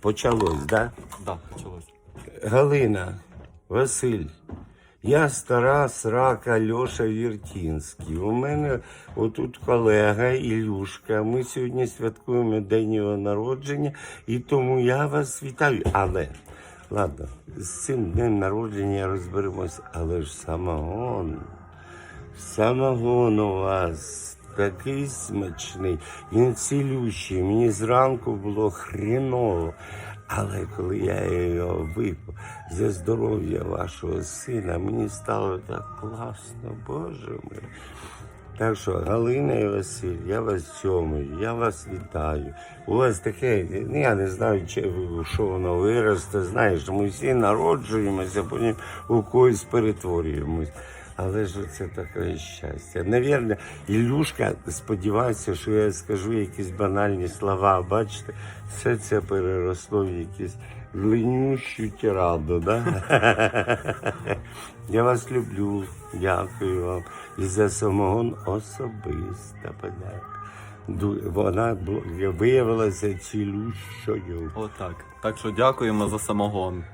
почалось, да? Да, почалось. Галина, Василь, я стара срака Льоша Віртінський. У мене отут колега Ілюшка. Ми сьогодні святкуємо день його народження, і тому я вас вітаю. Але, ладно, з цим днем народження розберемось, але ж самогон. Самогон у вас такий смачний, він цілющий. Мені зранку було хріново. Але коли я його випив за здоров'я вашого сина, мені стало так класно, Боже мій. Так що, Галина і Василь, я вас цьомую, я вас вітаю. У вас таке, ну, я не знаю, чи, що воно виросте. Знаєш, ми всі народжуємося, потім у когось перетворюємось. Але ж це таке щастя. Навірно, Ілюшка сподівається, що я скажу якісь банальні слова. Бачите, все це переросло в якісь длиннющу тираду. Да? Я вас люблю, дякую вам. І за самогон особиста подяка. Вона виявилася цілющою. Отак. Так що дякуємо за самогон.